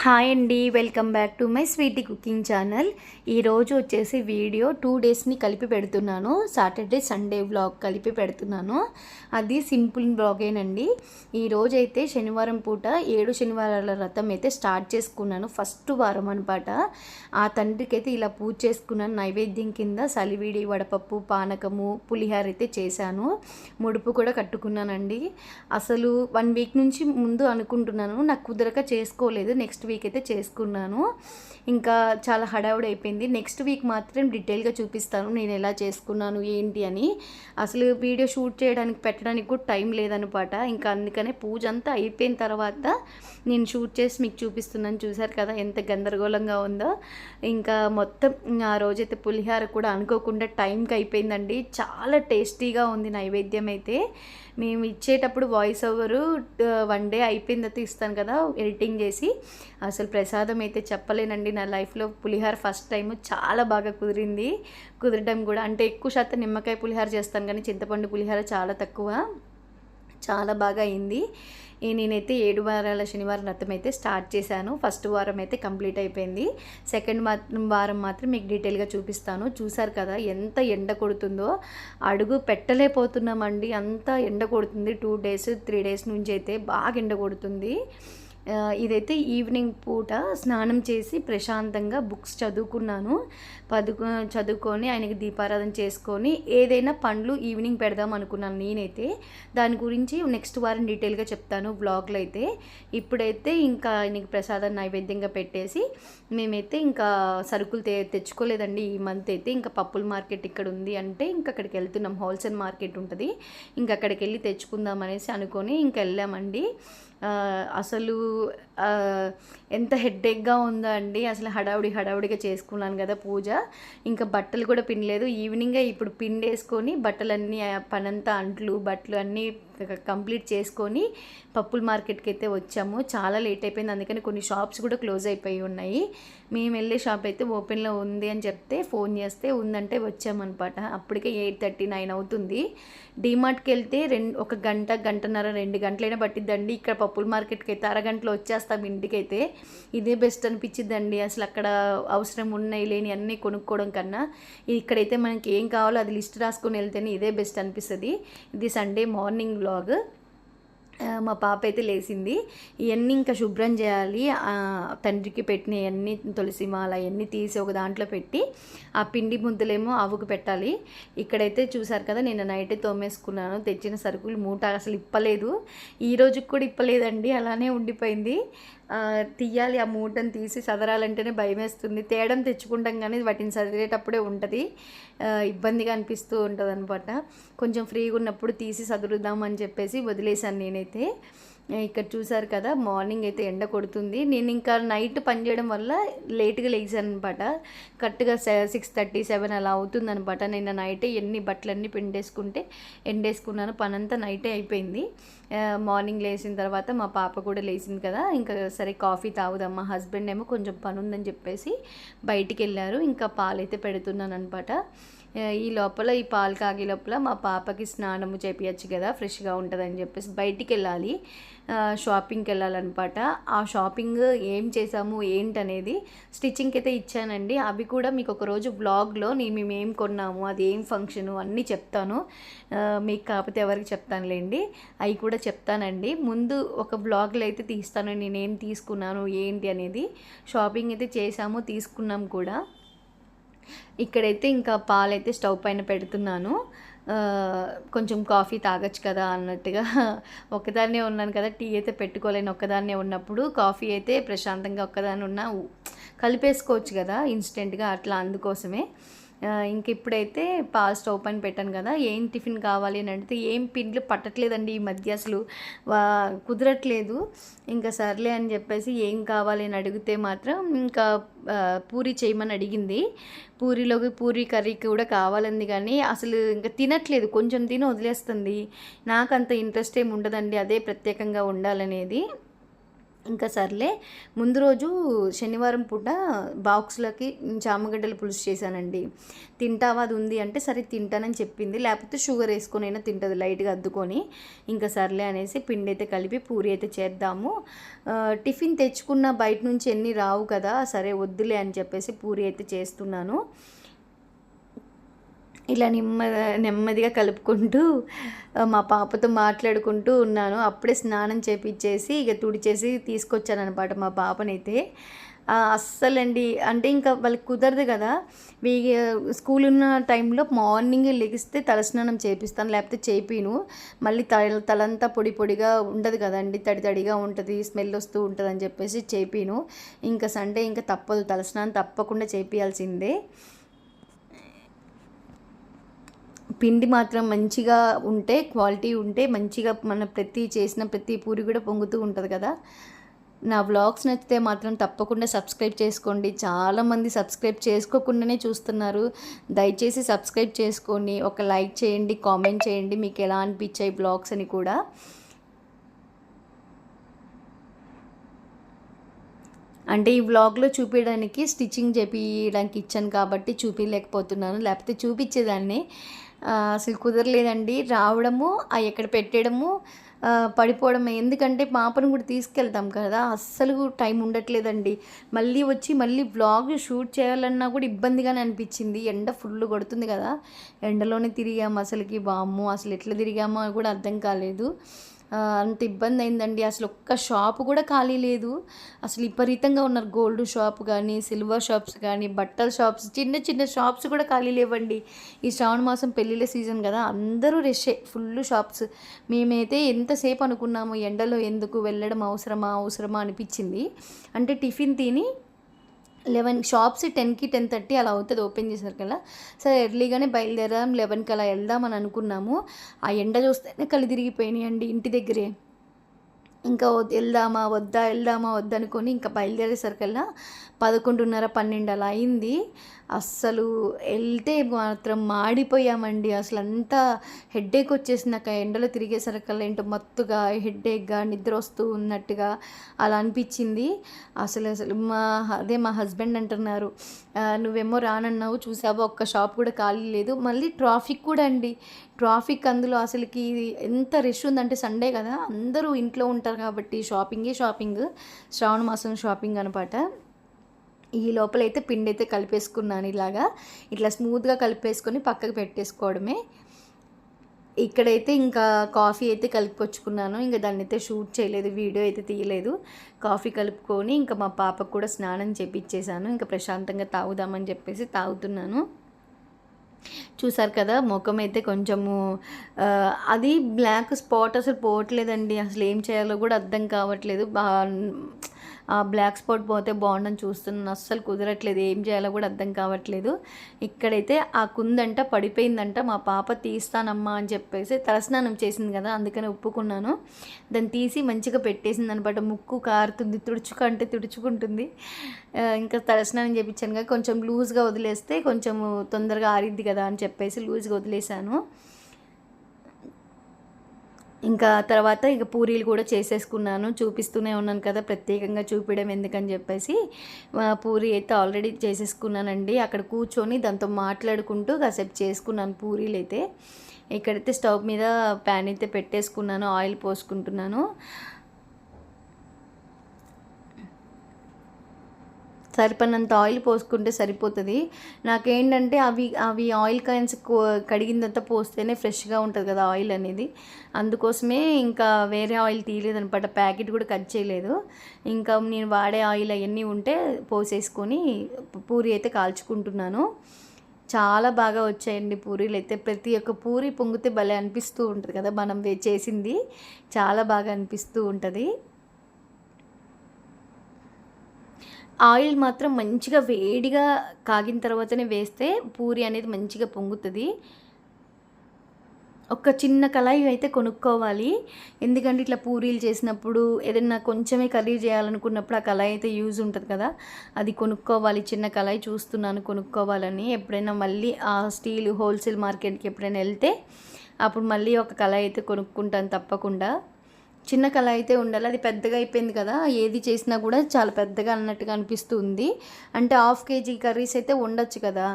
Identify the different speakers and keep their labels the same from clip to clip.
Speaker 1: Hi అండి welcome back to my sweety cooking channel. ఈరోజు వచ్చేసి వీడియో టూ డేస్ని కలిపి పెడుతున్నాను. సాటర్డే సండే వ్లాగ్ కలిపి పెడుతున్నాను. అది సింపుల్ బ్లాగేనండి ఈరోజు అయితే శనివారం పూట ఏడు శనివారాల రథం అయితే స్టార్ట్ చేసుకున్నాను. ఫస్ట్ వారం అనమాట ఆ తండ్రికి అయితే ఇలా పూజ చేసుకున్నాను. నైవేద్యం కింద సలివిడి వడపప్పు పానకము పులిహార అయితే చేశాను. ముడుపు కూడా కట్టుకున్నానండి. అసలు వన్ వీక్ నుంచి ముందు అనుకుంటున్నాను. నాకు కుదరక చేసుకోలేదు. నెక్స్ట్ వీక్ అయితే చేసుకున్నాను. ఇంకా చాలా హడావుడి అయిపోయింది. నెక్స్ట్ వీక్ మాత్రం డీటెయిల్గా చూపిస్తాను నేను ఎలా చేసుకున్నాను ఏంటి అని. అసలు వీడియో షూట్ చేయడానికి పెట్టడానికి కూడా టైం లేదనమాట ఇంకా అందుకనే పూజ అంతా అయిపోయిన తర్వాత నేను షూట్ చేసి మీకు చూపిస్తున్నాను. చూసారు కదా ఎంత గందరగోళంగా ఉందో. ఇంకా మొత్తం ఆ రోజైతే పులిహార కూడా అనుకోకుండా టైంకి అయిపోయిందండి. చాలా టేస్టీగా ఉంది నైవేద్యం అయితే. మేము ఇచ్చేటప్పుడు వాయిస్ ఓవరు వన్ డే అయిపోయిన తర్వాత ఇస్తాను కదా ఎడిటింగ్ చేసి. అసలు ప్రసాదం అయితే చెప్పలేనండి నా లైఫ్లో పులిహార ఫస్ట్ టైం చాలా బాగా కుదిరింది. కుదరడం కూడా అంటే ఎక్కువ శాతం నిమ్మకాయ పులిహార చేస్తాను కానీ చింతపండు పులిహార చాలా తక్కువ. చాలా బాగా అయింది. నేనైతే ఏడు వారాల శనివారం వ్రతం అయితే స్టార్ట్ చేశాను. ఫస్ట్ వారం అయితే కంప్లీట్ అయిపోయింది. సెకండ్ వారం మాత్రం మీకు డీటెయిల్గా చూపిస్తాను. చూసారు కదా ఎంత ఎండ కొడుతుందో. అడుగు పెట్టలేకపోతున్నామండి. అంత ఎండ కొడుతుంది. టూ డేస్ త్రీ డేస్ నుంచి అయితే బాగా ఎండ కొడుతుంది. ఇదైతే ఈవినింగ్ పూట స్నానం చేసి ప్రశాంతంగా బుక్స్ చదువుకున్నాను. పదుకు చదువుకొని ఆయనకి దీపారాధన చేసుకొని ఏదైనా పండ్లు ఈవినింగ్ పెడదాం అనుకున్నాను నేనైతే. దాని గురించి నెక్స్ట్ వారం డీటెయిల్గా చెప్తాను బ్లాగ్లో అయితే. ఇప్పుడైతే ఇంకా ఆయనకి ప్రసాదం నైవేద్యంగా పెట్టేసి మేమైతే ఇంకా సరుకులు తె తెచ్చుకోలేదండి ఈ మంత్ అయితే. ఇంకా పప్పుల మార్కెట్ ఇక్కడ ఉంది అంటే ఇంకా అక్కడికి వెళ్తున్నాం. హోల్సేల్ మార్కెట్ ఉంటుంది. ఇంకా అక్కడికి వెళ్ళి తెచ్చుకుందాం అనేసి అనుకొని ఇంకా వెళ్ళామండి. అసలు ఎంత హెడ్ఏక్గా ఉందో అండి అసలు హడావుడి హడావుడిగా చేసుకున్నాను కదా పూజ. ఇంకా బట్టలు కూడా పిండలేదు ఈవినింగే ఇప్పుడు పిండేసుకొని బట్టలన్నీ ఆ పనంతా అంట్లు బట్టలు అన్నీ కంప్లీట్ చేసుకొని పప్పుల మార్కెట్కి అయితే వచ్చాము. చాలా లేట్ అయిపోయింది. అందుకని కొన్ని షాప్స్ కూడా క్లోజ్ అయిపోయి ఉన్నాయి. మేము వెళ్ళే షాప్ అయితే ఓపెన్లో ఉంది అని చెప్తే ఫోన్ చేస్తే ఉందంటే వచ్చామన్నమాట. అప్పటికే ఎయిట్ థర్టీ నైన్ అవుతుంది. డీమార్ట్కి వెళ్తే రెండు ఒక గంట గంటన్నర రెండు గంటలైనా పట్టిద్దండి. ఇక్కడ పప్పుల మార్కెట్కి అయితే అరగంటలో వచ్చేస్తాం ఇంటికైతే. ఇదే బెస్ట్ అనిపించిద్దండి అసలు అక్కడ అవసరం ఉన్నాయి లేని అన్నీ కొనుక్కోవడం కన్నా. ఇక్కడైతే మనకి ఏం కావాలో అది లిస్ట్ రాసుకొని వెళ్తేనే ఇదే బెస్ట్ అనిపిస్తుంది. ఇది సండే మార్నింగ్ వ్లాగ్ మా పాప అయితే లేచింది. ఇవన్నీ ఇంకా శుభ్రం చేయాలి. తండ్రికి తండ్రికి పెట్టినవన్నీ తులసి మాల అవన్నీ తీసి ఒక దాంట్లో పెట్టి ఆ పిండి ముద్దలేమో ఆవుకు పెట్టాలి. ఇక్కడైతే చూసారు కదా నేను నైటే తోమేసుకున్నాను. తెచ్చిన సరుకులు మూట అసలు ఇప్పలేదు. ఈ రోజుకి కూడా ఇప్పలేదండి అలానే ఉండిపోయింది. తీయాలి ఆ మూటను తీసి సదరాలంటేనే భయం వేస్తుంది తేడం తెచ్చుకుంటాం కానీ వాటిని సదిరేటప్పుడే ఉంటుంది. ఇబ్బందిగా అనిపిస్తూ ఉంటుంది అనమాట కొంచెం ఫ్రీగా ఉన్నప్పుడు తీసి సదురుదాం అని చెప్పేసి వదిలేశాను నేనైతే. ఇక్కడ చూసారు కదా మార్నింగ్ అయితే ఎండ కొడుతుంది. నేను ఇంకా నైట్ పని చేయడం వల్ల లేట్గా లేచాను అనమాట కరెక్ట్గా సిక్స్ థర్టీ సెవెన్ అలా అవుతుంది అనమాట నేను నైటే ఎన్ని బట్టలన్నీ పిండేసుకుంటే ఎండేసుకున్నాను. పనంతా నైటే అయిపోయింది. మార్నింగ్ లేచిన తర్వాత మా పాప కూడా లేచింది కదా ఇంకా సరే కాఫీ తాగుదాం. మా హస్బెండ్ ఏమో కొంచెం పని ఉందని చెప్పేసి బయటికి వెళ్ళారు. ఇంకా పాలైతే పెడుతున్నాను అనమాట ఈ లోపల ఈ పాలు కాగే లోపల మా పాపకి స్నానము చేపించచ్చు కదా ఫ్రెష్గా ఉంటుందని చెప్పేసి బయటికి వెళ్ళాలి షాపింగ్కి వెళ్ళాలన్నమాట ఆ షాపింగ్ ఏం చేసాము ఏంటనేది స్టిచ్చింగ్కి అయితే ఇచ్చానండి. అవి కూడా మీకు ఒకరోజు బ్లాగ్లో నేను మేము ఏం కొన్నాము అది ఏం ఫంక్షను అన్నీ చెప్తాను. మీకు కాకపోతే ఎవరికి చెప్తానులేండి. అవి కూడా చెప్తానండి. ముందు ఒక బ్లాగ్లో అయితే తీస్తాను నేను ఏం తీసుకున్నాను ఏంటి అనేది. షాపింగ్ అయితే చేసాము తీసుకున్నాం కూడా. ఇక్కడైతే ఇంకా పాలైతే స్టవ్ పైన పెడుతున్నాను. కొంచెం కాఫీ తాగొచ్చు కదా అన్నట్టుగా. ఒక్కదాన్నే ఉన్నాను కదా టీ అయితే పెట్టుకోలేను. ఒక్కదాన్నే ఉన్నప్పుడు కాఫీ అయితే ప్రశాంతంగా ఒక్కదాన్ని ఉన్నా కలిపేసుకోవచ్చు కదా ఇన్స్టెంట్గా అట్లా అందుకోసమే. ఇంక ఇప్పుడైతే పాస్ట్ ఓపెన్ పెట్టాను కదా ఏం టిఫిన్ కావాలి అని అడిగితే ఏం పిండ్లు పట్టట్లేదండి ఈ మధ్య అసలు వా కుదరట్లేదు. ఇంకా సర్లే అని చెప్పేసి ఏం కావాలి అని అడిగితే మాత్రం ఇంకా పూరి చేయమని అడిగింది. పూరిలోకి పూరి కర్రీ కూడా కావాలంది కానీ అసలు ఇంకా తినట్లేదు. కొంచెం తిని వదిలేస్తుంది. నాకు అంత ఇంట్రెస్ట్ ఏమి ఉండదండి అదే ప్రత్యేకంగా ఉండాలనేది. ఇంకా సర్లే. ముందు రోజు శనివారం పూట బాక్స్లోకి చామగడ్డలు పులుసు చేశానండి. తింటావా అది ఉంది అంటే సరే తింటానని చెప్పింది. లేకపోతే షుగర్ వేసుకొని అయినా తింటుంది లైట్గా అద్దుకొని. ఇంకా సర్లే అనేసి పిండి అయితే కలిపి పూరి అయితే చేద్దాము. టిఫిన్ తెచ్చుకున్న బయట నుంచి ఎన్ని రావు కదా సరే వద్దులే అని చెప్పేసి పూరి అయితే చేస్తున్నాను. ఇలా నెమ్మది నెమ్మదిగా కలుపుకుంటూ మా పాపతో మాట్లాడుకుంటూ ఉన్నాను. అప్పుడే స్నానం చేపించేసి ఇక తుడిచేసి తీసుకొచ్చాను అనమాట మా పాపనైతే. అస్సలండి అంటే ఇంకా వాళ్ళకి కుదరదు కదా. వీ స్కూల్ ఉన్న టైంలో మార్నింగ్ లెగిస్తే తలస్నానం చేపిస్తాను లేకపోతే చేపిను. మళ్ళీ తల తలంతా పొడి పొడిగా ఉండదు కదండి తడి తడిగా ఉంటుంది స్మెల్ వస్తూ ఉంటుంది అని చెప్పేసి చేపిను. ఇంకా సండే ఇంకా తప్పదు తలస్నానం తప్పకుండా చేపియాల్సిందే. పిండి మాత్రం మంచిగా ఉంటే క్వాలిటీ ఉంటే మంచిగా మన ప్రతి చేసిన ప్రతి పూరి కూడా పొంగుతూ ఉంటుంది కదా. నా వ్లాగ్స్ నచ్చితే మాత్రం తప్పకుండా సబ్స్క్రైబ్ చేసుకోండి. చాలామంది సబ్స్క్రైబ్ చేసుకోకుండానే చూస్తున్నారు. దయచేసి సబ్స్క్రైబ్ చేసుకోండి ఒక లైక్ చేయండి కామెంట్ చేయండి. మీకు ఎలా అనిపించాయి బ్లాగ్స్ అని కూడా. అంటే ఈ వ్లాగ్లో చూపించడానికి స్టిచ్చింగ్ చేపించడానికి ఇచ్చాను కాబట్టి చూపించలేకపోతున్నాను. లేకపోతే చూపించేదాన్ని. అసలు కుదరలేదండి. రావడము అవి ఎక్కడ పెట్టడము పడిపోవడమే. పడిపోవడం ఎందుకంటే పాపను కూడా తీసుకెళ్తాం కదా అస్సలు టైం ఉండట్లేదండి. మళ్ళీ వచ్చి మళ్ళీ వ్లాగ్ షూట్ చేయాలన్నా కూడా ఇబ్బందిగానే అనిపించింది. ఎండ ఫుల్ కొడుతుంది కదా ఎండలోనే తిరిగాము అసలుకి. వామ్మో అసలు ఎట్లా తిరిగామో కూడా అర్థం కాలేదు. అంత ఇబ్బంది అయిందండి అసలు ఒక్క షాపు కూడా ఖాళీ లేదు. అసలు విపరీతంగా ఉన్నారు. గోల్డ్ షాప్ కానీ సిల్వర్ షాప్స్ కానీ బట్టల షాప్స్ చిన్న చిన్న షాప్స్ కూడా ఖాళీ లేవండి. ఈ శ్రావణ మాసం పెళ్ళిళ్ళ సీజన్ కదా అందరూ రష్ే ఫుల్ షాప్స్. మేమైతే ఎంతసేపు అనుకున్నాము ఎండలో ఎందుకు వెళ్ళడం అవసరమా అవసరమా అనిపించింది. అంటే టిఫిన్ తిని లెవెన్ షాప్స్ టెన్కి టెన్ థర్టీ అలా అవుతుంది ఓపెన్ చేశారు కదా సరే ఎర్లీగానే బయలుదేరాం లెవెన్కి అలా వెళ్దాం అని అనుకున్నాము. ఆ ఎండ చూస్తేనే కళ్ళు తిరిగిపోయినాయండి ఇంటి దగ్గరే. ఇంకా వెళ్దామా వద్దా వెళ్దామా వద్దనుకొని ఇంకా బయలుదేరేసరికల్లా పదకొండున్నర పన్నెండు అలా అయింది. అస్సలు వెళ్తే మాత్రం మాడిపోయామండి. అసలు అంతా హెడ్ఏక్ వచ్చేసినాక ఎండలో తిరిగేసరికల్లా ఏంటో మత్తుగా హెడ్ఏక్గా నిద్ర వస్తూ ఉన్నట్టుగా అలా అనిపించింది. అసలు అసలు మా అదే మా హస్బెండ్ అంటున్నారు నువ్వేమో రానన్నావు చూసావో ఒక్క షాప్ కూడా ఖాళీ లేదు. మళ్ళీ ట్రాఫిక్ కూడా అండి. ట్రాఫిక్ అందులో అసలుకి ఎంత రష్ ఉందంటే సండే కదా అందరూ ఇంట్లో ఉంటారు కాబట్టి షాపింగే షాపింగ్ శ్రావణ మాసం షాపింగ్ అనమాట ఈ లోపల అయితే పిండి అయితే కలిపేసుకున్నాను ఇలాగా. ఇట్లా స్మూత్గా కలిపేసుకొని పక్కకు పెట్టేసుకోవడమే. ఇక్కడైతే ఇంకా కాఫీ అయితే కలిపొచ్చుకున్నాను. ఇంకా దాన్ని అయితే షూట్ చేయలేదు వీడియో అయితే తీయలేదు. కాఫీ కలుపుకొని ఇంకా మా పాపకు కూడా స్నానం చేపించేశాను ఇంకా ప్రశాంతంగా తాగుదామని చెప్పేసి తాగుతున్నాను. చూసారు కదా ముఖం అయితే కొంచెము అది బ్లాక్ స్పాట్ అసలు పోవట్లేదండి. అసలు ఏం చేయాలో కూడా అర్థం కావట్లేదు. బా బ్లాక్ స్పాట్ పోతే బాగుండని చూస్తున్నాను అస్సలు కుదరట్లేదు. ఏం చేయాలో కూడా అర్థం కావట్లేదు. ఇక్కడైతే ఆ కుందంట పడిపోయిందంట. మా పాప తీస్తానమ్మా అని చెప్పేసి తలస్నానం చేసింది కదా అందుకని ఒప్పుకున్నాను. దాన్ని తీసి మంచిగా పెట్టేసింది అనమాట. ముక్కు కారుతుంది తుడుచుకు అంటే తుడుచుకుంటుంది. ఇంకా తలస్నానం చేయించాను కదా. కొంచెం లూజ్గా వదిలేస్తే కొంచెం తొందరగా ఆరిద్ది కదా అని చెప్పేసి లూజ్గా వదిలేశాను. ఇంకా తర్వాత ఇక పూరీలు కూడా చేసేసుకున్నాను. చూపిస్తూనే ఉన్నాను కదా ప్రత్యేకంగా చూపించడం ఎందుకని చెప్పేసి. పూరీ పూరి అయితే ఆల్రెడీ చేసేసుకున్నానండి. అక్కడ కూర్చొని దాంతో మాట్లాడుకుంటూ కాసేపు చేసుకున్నాను పూరీలు అయితే. ఇక్కడైతే స్టవ్ మీద ప్యాన్ అయితే పెట్టేసుకున్నాను ఆయిల్ పోసుకుంటున్నాను. సరిపడినంత ఆయిల్ పోసుకుంటే సరిపోతుంది. నాకేంటంటే అవి అవి ఆయిల్ కాయిన్స్ కడిగిందంతా పోస్తేనే ఫ్రెష్గా ఉంటుంది కదా ఆయిల్ అనేది. అందుకోసమే ఇంకా వేరే ఆయిల్ తీయలేదు అనమాట ప్యాకెట్ కూడా కట్ చేయలేదు. ఇంకా నేను వాడే ఆయిల్ అవన్నీ ఉంటే పోసేసుకొని పూరి అయితే కాల్చుకుంటున్నాను. చాలా బాగా వచ్చాయండి పూరీలు అయితే. ప్రతి ఒక్క పూరి పొంగితే భలే అనిపిస్తూ ఉంటుంది కదా మనం వే- చేసింది. చాలా బాగా అనిపిస్తూ ఉంటుంది. ఆయిల్ మాత్రం మంచిగా వేడిగా కాగిన తర్వాతనే వేస్తే పూరి అనేది మంచిగా పొంగుతుంది. ఒక చిన్న కళాయి అయితే కొనుక్కోవాలి. ఎందుకంటే ఇట్లా పూరీలు చేసినప్పుడు ఏదైనా కొంచెమే కర్రీ చేయాలనుకున్నప్పుడు ఆ కళాయి అయితే యూజ్ ఉంటుంది కదా. అది కొనుక్కోవాలి చిన్న కళాయి చూస్తున్నాను కొనుక్కోవాలని. ఎప్పుడైనా మళ్ళీ ఆ స్టీల్ హోల్సేల్ మార్కెట్కి ఎప్పుడైనా వెళ్తే అప్పుడు మళ్ళీ ఒక కళాయి అయితే కొనుక్కుంటాను తప్పకుండా. చిన్న కళ అయితే ఉండాలి. అది పెద్దగా అయిపోయింది కదా. ఏది చేసినా కూడా చాలా పెద్దగా అన్నట్టుగా అనిపిస్తుంది. అంటే హాఫ్ కేజీ కర్రీస్ అయితే ఉండొచ్చు కదా.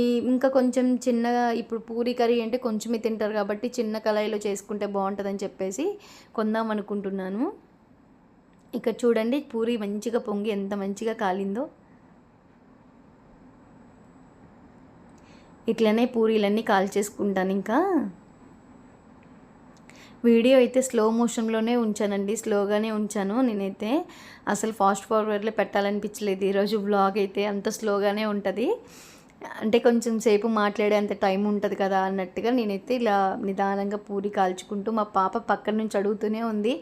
Speaker 1: ఈ ఇంకా కొంచెం చిన్నగా ఇప్పుడు పూరి కర్రీ అంటే కొంచెమే తింటారు కాబట్టి చిన్న కళాయిలో చేసుకుంటే బాగుంటుందని చెప్పేసి కొందాం అనుకుంటున్నాను. ఇక్కడ చూడండి పూరి మంచిగా పొంగి ఎంత మంచిగా కాలిందో. ఇట్లనే పూరీలన్నీ కాల్ చేసుకుంటాను ఇంకా. వీడియో అయితే స్లో మోషన్లోనే ఉంచానండి. స్లోగానే ఉంచాను నేనైతే. అసలు ఫాస్ట్ ఫార్వర్డ్లో పెట్టాలనిపించలేదు. ఈరోజు బ్లాగ్ అయితే అంత స్లోగానే ఉంటుంది. అంటే కొంచెం సేపు మాట్లాడే అంత టైం ఉంటుంది కదా అన్నట్టుగా నేనైతే ఇలా నిదానంగా పూరి కాల్చుకుంటూ మా పాప పక్కన నుంచి అడుగుతూనే ఉంది.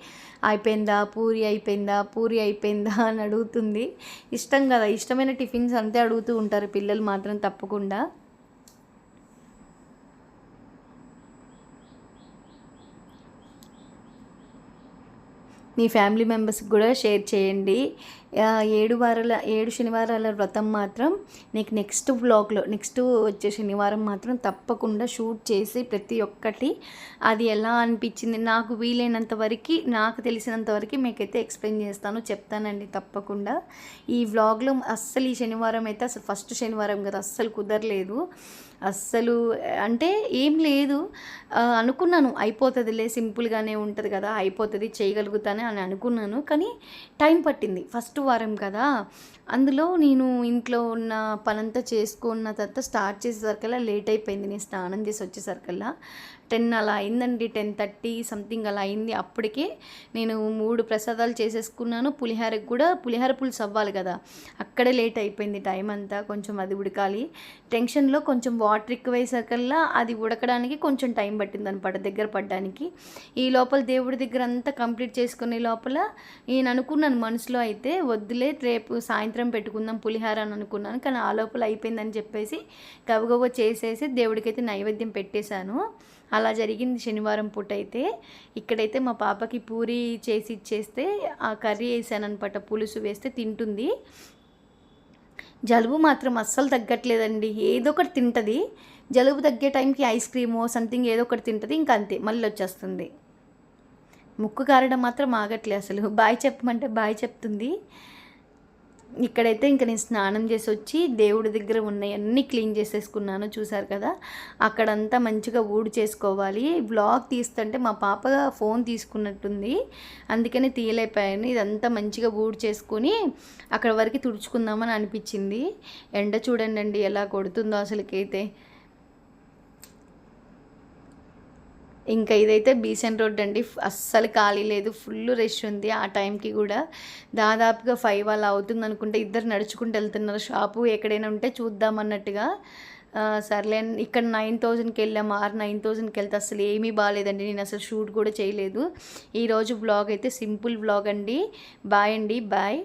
Speaker 1: అయిపోయిందా? పూరి అయిపోయిందా? పూరి అయిపోయిందా? అని అడుగుతుంది. ఇష్టం కదా. ఇష్టమైన టిఫిన్స్ అంతే అడుగుతూ ఉంటారు పిల్లలు మాత్రం తప్పకుండా. మీ ఫ్యామిలీ మెంబర్స్కి కూడా షేర్ చేయండి. ఏడు వారాల ఏడు శనివారాల వ్రతం మాత్రం నీకు నెక్స్ట్ వ్లాగ్లో నెక్స్ట్ వచ్చే శనివారం మాత్రం తప్పకుండా షూట్ చేసి ప్రతి ఒక్కటి అది ఎలా అనిపించింది నాకు వీలైనంత వరకు నాకు తెలిసినంత వరకు మీకైతే ఎక్స్ప్లెయిన్ చేస్తాను చెప్తానండి తప్పకుండా. ఈ వ్లాగ్లో అస్సలు ఈ శనివారం అయితే అసలు ఫస్ట్ శనివారం కదా అస్సలు కుదరలేదు. అస్సలు అంటే ఏం లేదు. అనుకున్నాను అయిపోతుందిలే సింపుల్గానే ఉంటుంది కదా అయిపోతుంది చేయగలుగుతానే అని అనుకున్నాను. కానీ టైం పట్టింది ఫస్ట్ వారం కదా. అందులో నేను ఇంట్లో ఉన్న పనంతా చేసుకున్న తర్వాత స్టార్ట్ చేసేసరికల్లా లేట్ అయిపోయింది. నేను స్నానం చేసి వచ్చేసరికల్లా టెన్ అలా అయిందండి. టెన్ థర్టీ సంథింగ్ అలా అయింది. అప్పటికే నేను మూడు ప్రసాదాలు చేసేసుకున్నాను. పులిహారకు కూడా పులిహార పులుసు అవ్వాలి కదా. అక్కడే లేట్ అయిపోయింది టైం అంతా. కొంచెం అది ఉడకాలి. టెన్షన్లో కొంచెం వాటర్ ఎక్కువయ్యేసరికల్లా అది ఉడకడానికి కొంచెం టైం పట్టింది అనమాట దగ్గర పడ్డానికి. ఈ లోపల దేవుడి దగ్గర అంతా కంప్లీట్ చేసుకునే లోపల నేను అనుకున్నాను మనసులో అయితే వద్దులే రేపు సాయంత్రం పెట్టుకుందాం పులిహార అని అనుకున్నాను. కానీ ఆ లోపల అయిపోయిందని చెప్పేసి గబగబ చేసేసి దేవుడికైతే నైవేద్యం పెట్టేశాను. అలా జరిగింది శనివారం పూట అయితే. ఇక్కడైతే మా పాపకి పూరి చేసి ఇచ్చేస్తే ఆ కర్రీ వేసాను అనమాట పులుసు వేస్తే తింటుంది. జలుబు మాత్రం అస్సలు తగ్గట్లేదండి. ఏదో ఒకటి తింటుంది. జలుబు తగ్గే టైంకి ఐస్ క్రీమో సంథింగ్ ఏదో ఒకటి తింటుంది ఇంకా అంతే మళ్ళీ వచ్చేస్తుంది. ముక్కు కారడం మాత్రం ఆగట్లే అసలు. బాయ్ చెప్పమంటే బాయ్ చెప్తుంది. ఇక్కడైతే ఇంకా నేను స్నానం చేసి వచ్చి దేవుడి దగ్గర ఉన్నాయన్నీ క్లీన్ చేసేసుకున్నాను చూసారు కదా? అక్కడంతా మంచిగా ఊడి చేసుకోవాలి. బ్లాగ్ తీస్తుంటే మా పాప ఫోన్ తీసుకున్నట్టుంది. అందుకని తీయలేకపోయాను. ఇదంతా మంచిగా ఊడి చేసుకొని అక్కడ వరకు తుడుచుకుందామని అనిపించింది. ఎండ చూడండి ఎలా కొడుతుందో అసలుకైతే. ఇంకా ఇదైతే బీసెంట్ రోడ్ అండి. అస్సలు ఖాళీ లేదు. ఫుల్ రష్ ఉంది ఆ టైంకి కూడా. దాదాపుగా ఫైవ్ అలా అవుతుంది అనుకుంటే ఇద్దరు నడుచుకుంటూ వెళ్తున్నారు. షాపు ఎక్కడైనా ఉంటే చూద్దాం అన్నట్టుగా. సర్లే ఇక్కడ నైన్ థౌజండ్కి వెళ్ళాము ఆరు నైన్ థౌజండ్కి వెళ్తే అసలు ఏమీ బాగాలేదండి నేను అసలు షూట్ కూడా చేయలేదు. ఈరోజు బ్లాగ్ అయితే సింపుల్ బ్లాగ్ అండి. బాయ్ అండి. బాయ్.